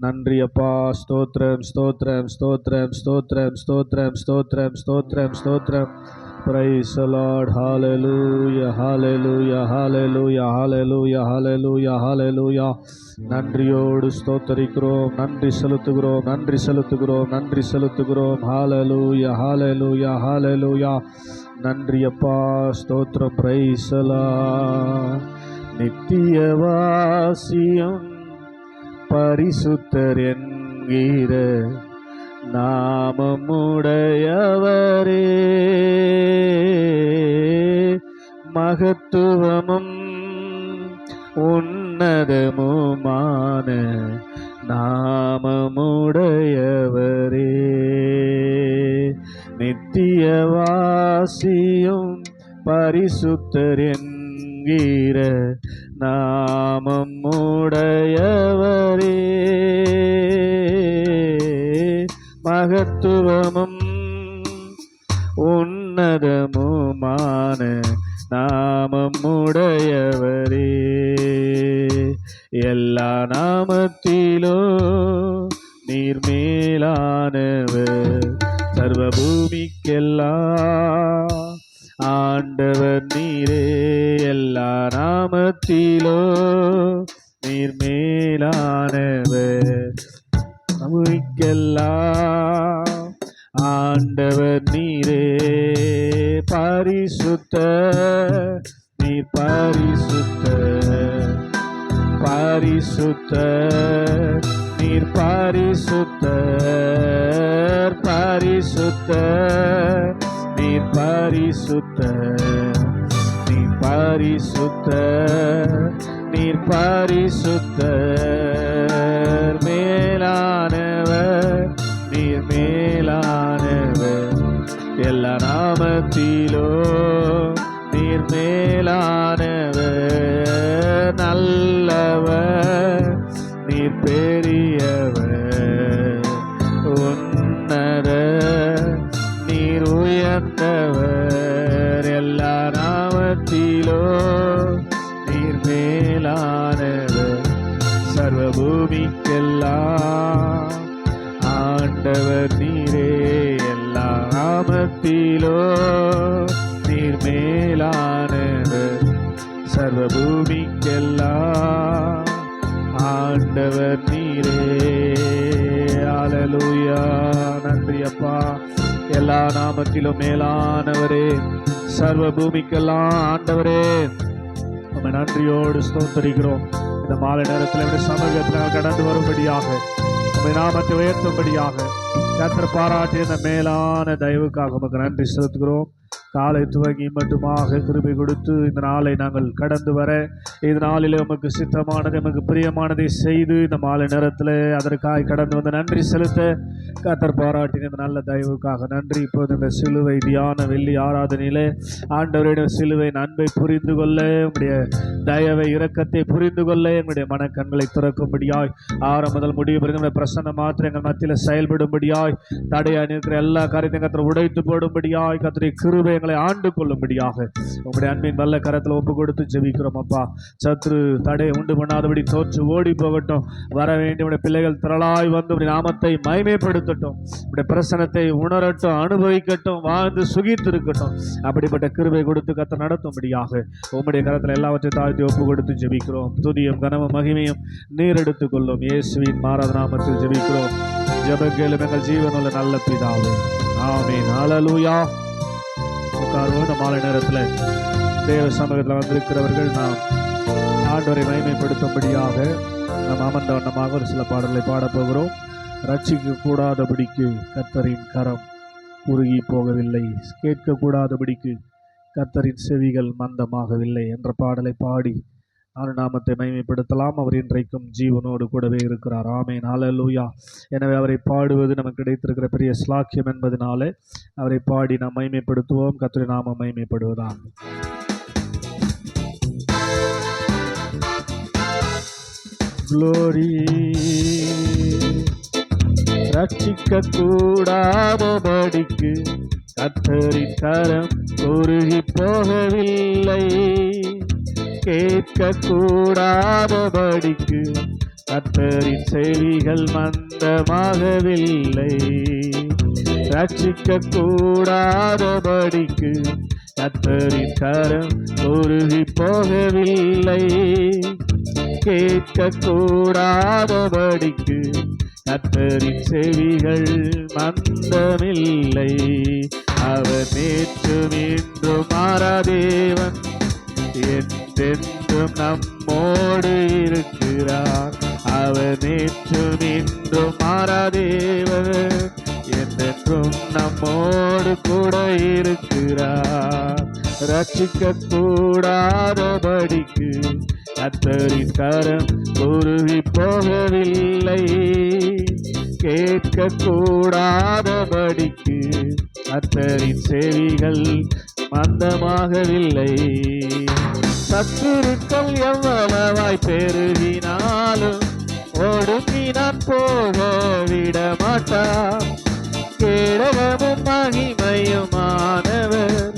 நன்றி அப்பா ஸ்தோத்ரம் ஸ்தோத்ரம் ஸ்தோத்ரம் ஸ்தோத்ரம் ஸ்தோத்ரம் ஸ்தோத்ரம் ஸ்தோத்ரம் ஸ்தோத்திரம் Praise the Lord. Hallelujah. Hallelujah. Hallelujah. Hallelujah. Hallelujah. நன்றியோடு ஸ்தோத்தரிக்கிறோம் நன்றி செலுத்துகிறோம் நன்றி செலுத்துகிறோம் நன்றி செலுத்துகிறோம் ஹalleluya ஹalleluya ஹalleluya நன்றி அப்பா ஸ்தோத்திரம் நித்திய வாசியம் பரிசுத்தர் என்கிற நாமமுடையவரே. மகத்துவமும் உன்னதமுமான நாமமுடையவரே. நித்தியவாசியும் பரிசுத்தர் என்கிற நாமம் உடையவரே மகத்துவமும் உன்னதமுமான நாமம் உடையவரே எல்லா நாமத்திலோ நீர் மேலானவர் சர்வபூமிக்கெல்லாம் ஆண்டவர் நீரே. எல்லா நாமத்திலோ நீர் மேலானவர். நமக்கெல்லாம் ஆண்டவர் நீரே. பரிசுத்த நீர் பரிசுத்த பரிசுத்த நீர் பரிசுத்த பரிசுத்த நீர் பரிசுத்த பரிசுத்த நீர் பரிசுத்த மேலானவர் நீர் மேலானவர். எல்லா நாமத்திலோ அப்பா எல்லா நாமத்திலும் மேலானவரே சர்வ பூமிக்கெல்லாம் ஆண்டவரே. நம்ம நன்றியோடு ஸ்தோத்தரிக்கிறோம். இந்த மாலை நேரத்தில் இப்படி சமூகத்தில் கடந்து வரும்படியாக உம்மை நாமத்தை உயர்த்தும்படியாக கத்திர பாராட்டிய இந்த மேலான தயவுக்காக நமக்கு நன்றி செலுத்துகிறோம். காலை துவங்கி மட்டுமாக கிருபை கொடுத்து இந்த நாளை நாங்கள் கடந்து வர இந்த நாளில் உமக்கு சித்தமானது எமக்கு பிரியமானதை செய்து இந்த மாலை நேரத்தில் அதற்காக கடந்து வந்து நன்றி செலுத்த கத்தர் பாராட்டின இந்த நல்ல தயவுக்காக நன்றி. இப்போது இந்த சிலுவை தியான வெள்ளி ஆராதனையிலே ஆண்டவரிடம் சிலுவை அன்பை புரிந்து கொள்ள உங்களுடைய தயவை இரக்கத்தை புரிந்து கொள்ள எங்களுடைய மனக்கண்களை திறக்கும்படியாய் ஆரம்ப முதல் முடிவு பிறகு பிரசன்ன மாத்திரம் எங்கள் மத்தியில் செயல்படும்படியாய் தடையாக இருக்கிற எல்லா காரியத்தையும் கத்திர உடைத்து போடும்படியாய் கத்திரை கிருவை எங்களை ஆண்டு கொள்ளும்படியாக உங்களுடைய அன்பின் நல்ல கரத்தில் ஒப்பு கொடுத்து ஜெபிக்கிறோம் அப்பா. சத்ரு தடை உண்டு பண்ணாதபடி தோற்று ஓடி போகட்டும். வர வேண்டிய பிள்ளைகள் திரளாய் வந்து உடைய நாமத்தை மகிமைப்படுத்தட்டும். உடைய பிரசனத்தை உணரட்டும் அனுபவிக்கட்டும் வாழ்ந்து சுகித்து இருக்கட்டும் அப்படிப்பட்ட கிருபை கொடுத்து கத்த நடத்தும்படியாக உம்முடைய கரத்தில் எல்லாவற்றையும் தாழ்த்தி ஒப்பு கொடுத்து ஜெபிக்கிறோம். துதியும் கனமும் மகிமையும் நீர் எடுத்துக்கொள்ளும் இயேசுவின் மாறாத நாமத்தில் ஜெபிக்கிறோம். ஜெபக்கேலும் எங்கள் ஜீவனுள்ள நல்ல பிதாவே. ஆமீன். அலலூயா உட்காருவோம். இந்த மாலை நேரத்தில் தேவ சமூகத்தில் வந்திருக்கிறவர்கள் நாம் ஆண்டவரை மயமைப்படுத்தும்படியாக நாம் அமர்ந்த வண்ணமாக ஒரு சில பாடல்களை பாடப்போகிறோம் ரட்சிக்க கூடாதபடிக்கு கர்த்தரின் கரம் உருகி போகவில்லை. கேட்கக்கூடாதபடிக்கு கத்தரின் செவிகள் மந்தமாகவில்லை என்ற பாடலை பாடி நாமத்தை மகிமைப்படுத்தலாம். அவர் இன்றைக்கும் ஜீவனோடு கூடவே இருக்கிறார். ஆமே ஹalleluya. எனவே அவரை பாடுவது நமக்கு கிடைத்திருக்கிற பெரிய ஸ்லாக்கியம் என்பதனாலே அவரை பாடி நாம் மகிமைப்படுத்துவோம். கத்திரி நாம மகிமைப்படுவதாம். Glory. ரட்சிக்க கூடாதபடிக்கு கத்தரி கரம் குறுகி போகவில்லை. கேட்க கூடாதபடிக்கு கத்தரின் செவிகள் மந்தமாகவில்லை. ரட்சிக்க கூடாதபடிக்கு கத்தரின் கரம் உருகி போகவில்லை. கேட்க கூடாதபடிக்கு கத்தரின் செவிகள் மந்தமில்லை. அவர் நேற்றும் இன்றும் மாறாதேவன் என்றென்றும் நம்மோடு இருக்கிறார். அவர் நேற்று நின்றும் மாறாதேவர் என்றென்றும் நம்மோடு கூட இருக்கிறார். ரட்சிக்க கூடாதபடிக்கு கத்தரின் கரம் உருவி போகவில்லை கேட்க கூடாதபடிக்கு கத்தரின் செவிகள் மந்தமாகவில்லை. சத்துருக்கள் எவ்வளவாய் பெருகினாலும் ஒடுங்கி நான் போக விட மாட்டார் கேடவமும் மகிமையுமானவர்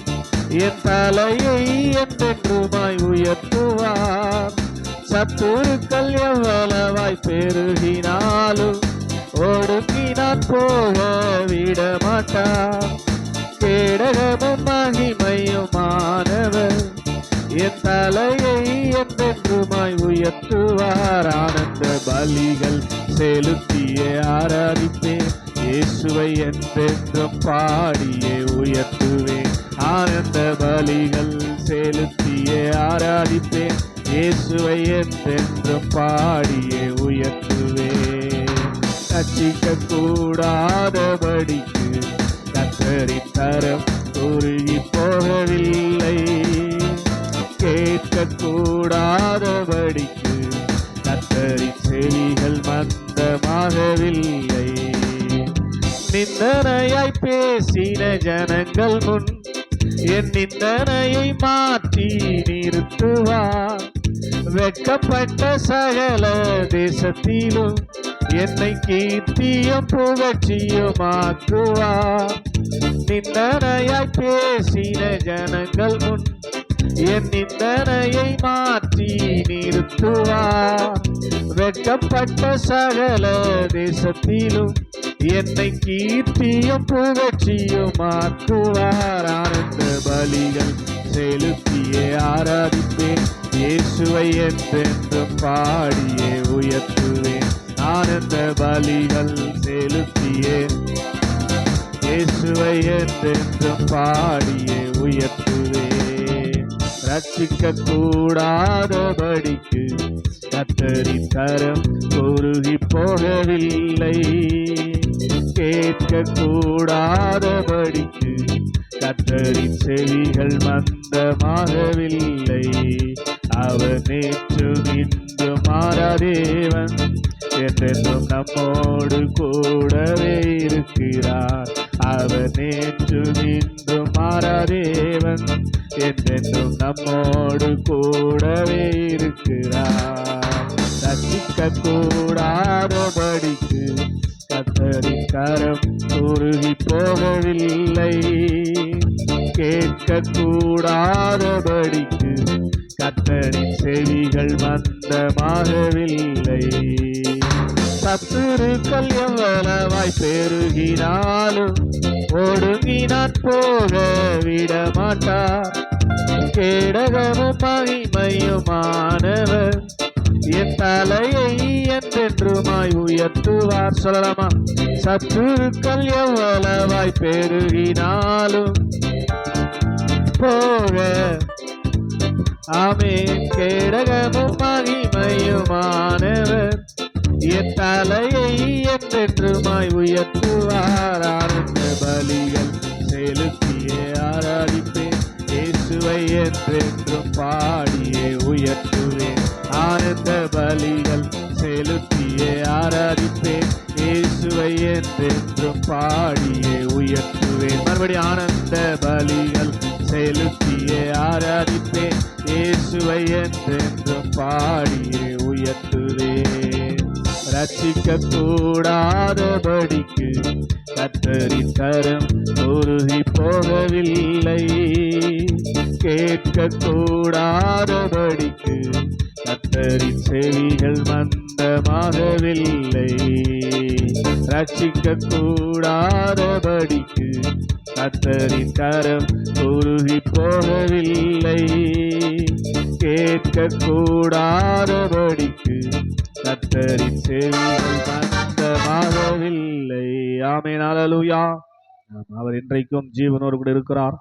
என் தலையை என்றென்றுமாய் உயர்த்துவார். சத்துருக்கள் எவ்வளவாய் பெருகினாலும் ஒடுங்கி நான் போக விட மாட்டார் கேடகமும் மகிமை தலையை என்றென்றுமாய் உயர்த்துவார். ஆனந்த பலிகள் செலுத்தியே ஆராதிப்பேன் இயேசுவை என்றென்றும் பாடியே உயர்த்துவேன் ஆனந்த பலிகள் செலுத்தியே ஆராதிப்பேன் இயேசுவை என்றென்றும் பாடியே உயர்த்துவேன் ரட்சிக்க கூடாதபடிக்கு கத்தரின் தரம் குறுகி போகவில்லை. கேட்க கூடாதபடிக்கு கத்தரின் செவிகள் மந்தமாகவில்லை. நிந்தனையாய் பேசின ஜனங்கள் முன் என் நிந்தனையை மாற்றி நிறுத்துவார். வெட்கப்பட்ட சகல தேசத்திலும் என்னை கீர்த்தியும் புகழ்ச்சியும் ஆக்குவார் நிந்தனையாய் பேசின ஜனங்கள் முன் என் நிந்தனையை மாற்றி நிறுத்துவார். வெட்கப்பட்ட சகல தேசத்திலும் என்னை கீர்த்தியும் புகழ்ச்சியும் ஆக்குவார் ஆனந்த பலிகள் செலுத்தியே ஆராதிப்பேன். இயேசுவை என்றென்றும் பாடியே உயர்த்துவேன். ஆனந்த பலிகள் செலுத்தியே இயேசுவை என்றென்றும் பாடியே உயர்த்துவேன். ரட்சிக்க கூடாதபடிக்கு கத்தரி தரம் குறுகி போகவில்லை. கேட்க கூடாதபடிக்கு கத்தரி செவிகள் மந்தமாகவில்லை. அவர் நேற்றும் இன்று மாறாதேவன் என்றென்றும் நம்மோடு கூடவே இருக்கிறார். அவர் நேற்றும் இன்றும் மாறாதேவன். என்றென்றும் நம்மோடு கூடவே இருக்கிறார். ரசிக்க கூடாதபடிக்கு கத்தரின் கரம் உருகி போகவில்லை. கேட்க கூடாதபடிக்கு கத்தரின் செவிகள் மந்தமாகவில்லை. சத்துருக்கள் எவ்வளவாய் பெருகினாலும் ஒடுங்கினான் போக விட மாட்டார் கேடகமும் மகிமையுமானவர் என் தலையை என்றென்றுமாய் உயர்த்துவார். சொல்லலாமா? சத்துருக்கள் எவ்வளவாய் பெருகினாலும் போக ஆமே கேடகமும் மகிமையுமானவர் என் தலையை என்றென்றுமாய் உயர்த்துவார். ஆனந்த பலிகள் செலுத்தியே ஆராதிப்பேன் இயேசுவை என்றென்றும் பாடியே உயர்த்துவேன் ஆனந்த பலிகள் செலுத்தியே ஆராதிப்பேன் இயேசுவை என்றென்றும் பாடியே உயர்த்துவேன் மறுபடி ஆனந்த பலிகள் செலுத்தியே ஆராதிப்பேன் இயேசுவை என்றென்றும் பாடியே உயர்த்துவேன் ரட்சிக்க கூடாதபடிக்கு கத்தரி தரம் உருகி போகவில்லை கேட்க கூடாதபடிக்கு கத்தரி செவிகள் மந்தமாகவில்லை. ரட்சிக்க கூடாதபடிக்கு கத்தரி தரம் உருகி போகவில்லை கேட்க கூடாதபடிக்கு கத்தரின் செவிகள் மந்தமாகவில்லை அவர் இன்றைக்கும் ஜீவனோடு கூட இருக்கிறார்.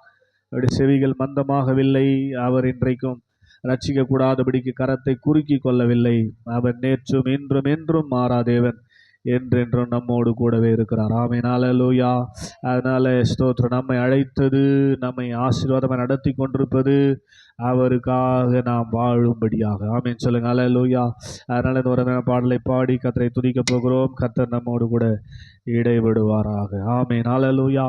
அவருடைய செவிகள் மந்தமாகவில்லை. அவர் இன்றைக்கும் ரட்சிக்க கூடாதபடிக்கு கரத்தை குறுக்கி கொள்ளவில்லை. அவர் நேற்றும் இன்றும் என்றும் மாறாதேவன் என்றென்றும் நம்மோடு கூடவே இருக்கிறார். ஆமென். லூயா அதனால ஸ்தோத்திரம். நம்மை அழைத்தது நம்மை ஆசீர்வாதமாக நடத்தி கொண்டிருப்பது அவருக்காக நாம் வாழும்படியாக. ஆமீன். சொல்லுங்க. லூயா அதனால இந்த ஒரு பாடலை பாடி கத்தரை துதிக்க போகிறோம். கத்தர் நம்மோடு கூட இடைவிடுவாராக ஆமென். லூயா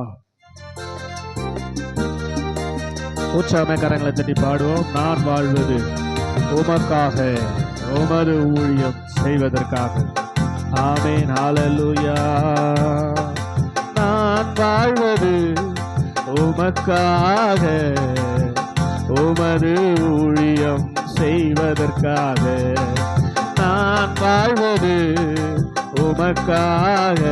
உற்சாகமே கரங்களை தட்டி பாடுவோம். நான் வாழ்வது உமக்காக உமது ஊழியம் செய்வதற்காக. ஆமே நாளலுயா நான் வாழ்வது உமக்காக உமது ஊழியம் செய்வதற்காக. நான் வாழ்வது உமக்காக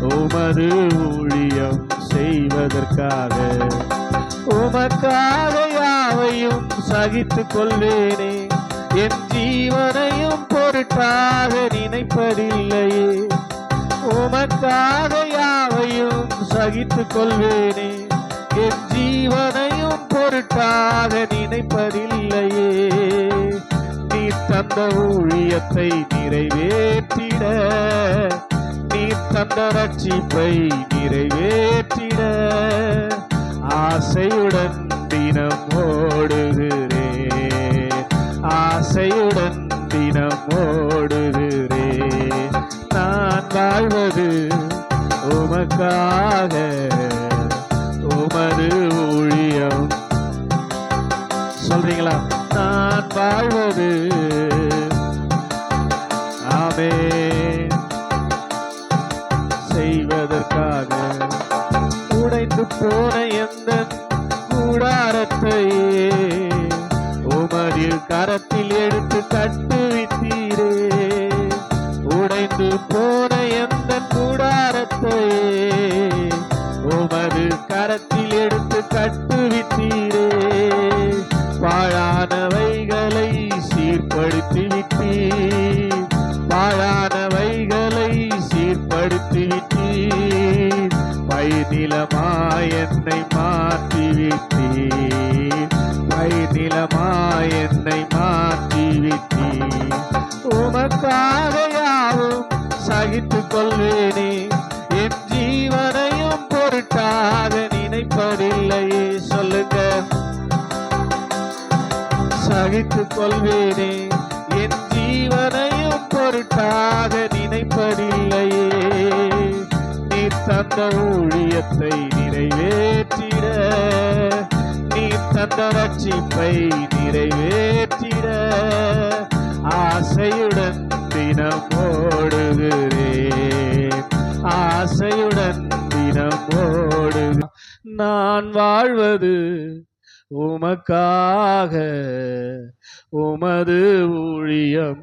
உமது ஊழியம் செய்வதற்காக. உமக்காக யாவையும் சகித்து கொள்வேனே என் ஜீவனையும் பொருட்டாக நினைப்பதில்லையே. உமக்காக யாவையும் சகித்து கொள்வேனே. என் ஜீவனையும் பொருட்டாக நினைப்பதில்லையே. நீ தந்த ஊழியத்தை நிறைவேற்றிட. நீ தந்த ரட்சிப்பை நிறைவேற்றிட. ஆசையுடன் தினம் ஓடுகிறேன். ஆசையுடன் தினம் ஓடுகிறே. நான் வாழ்வது உமக்காக உமது ஊழியம். சொல்றீங்களா? நான் வாழ்வது சகித்துக் கொள்வேனே என் ஜீவனையும் பொருட்டாக நினைப்பதில்லையே. நீ தந்த ஊழியத்தை நிறைவேற்றிட. நீ தந்த ரட்சிப்பை நிறைவேற்றிட. ஆசையுடன் தினம் ஓடுகிறேன். ஆசையுடன் தினம் ஓடு நான் வாழ்வது உமக்காக உமது ஊழியம்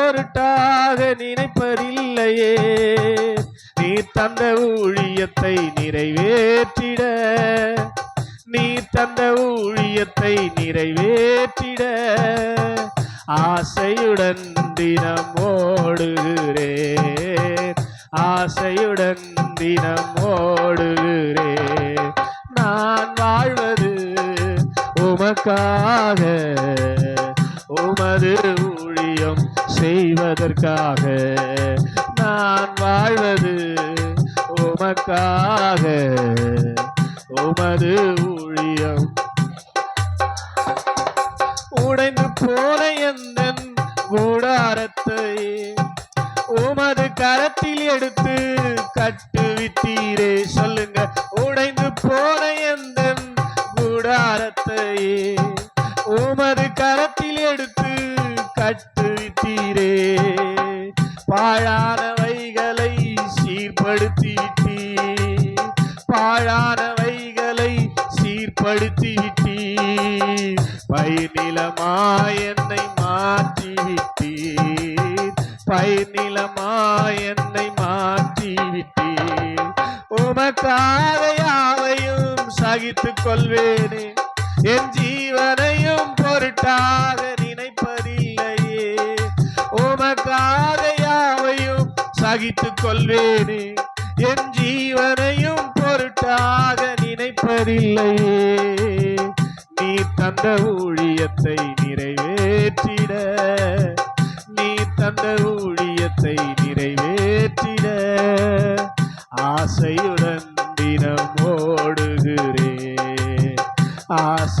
பொருட்டாக நினைப்பதில்லையே. நீ தந்த ஊழியத்தை நிறைவேற்றிட. நீ தந்த ஊழியத்தை நிறைவேற்றிட. ஆசையுடன் தினம் ஓடுகிறேன். ஆசையுடன் தினம் ஓடுகிறேன். நான் வாழ்வது உமக்காக. உமது ஊழியம் செய்வதற்காக நான் வாழ்வது உமக்காக. உமது ஊழியம். உடைந்து போன எந்த கூடாரத்தை உமது கரத்தில் எடுத்து கட்டுவித்தீரே சொல்லு. பாழானவைகளை சீர்படுத்தி பாழானவைகளை சீர்படுத்தி விட்டீர் என்னை மாற்றி விட்டீர் என்னை மாற்றி விட்டீர் உமக்காக யாவையும் சகித்துக் கொள்வேனே என் ஜீவனையும் பொருட்டாக யாவையும் கொள்வேனே. என் ஜீவனையும் பொருட்டாக நினைப்பதில்லையே. நீ தந்த ஊழியத்தை நிறைவேற்றிட. நீ தந்த ஊழியத்தை நிறைவேற்றிட. ஆசையுடன் தினம் ஓடுகிறேன். ஆசை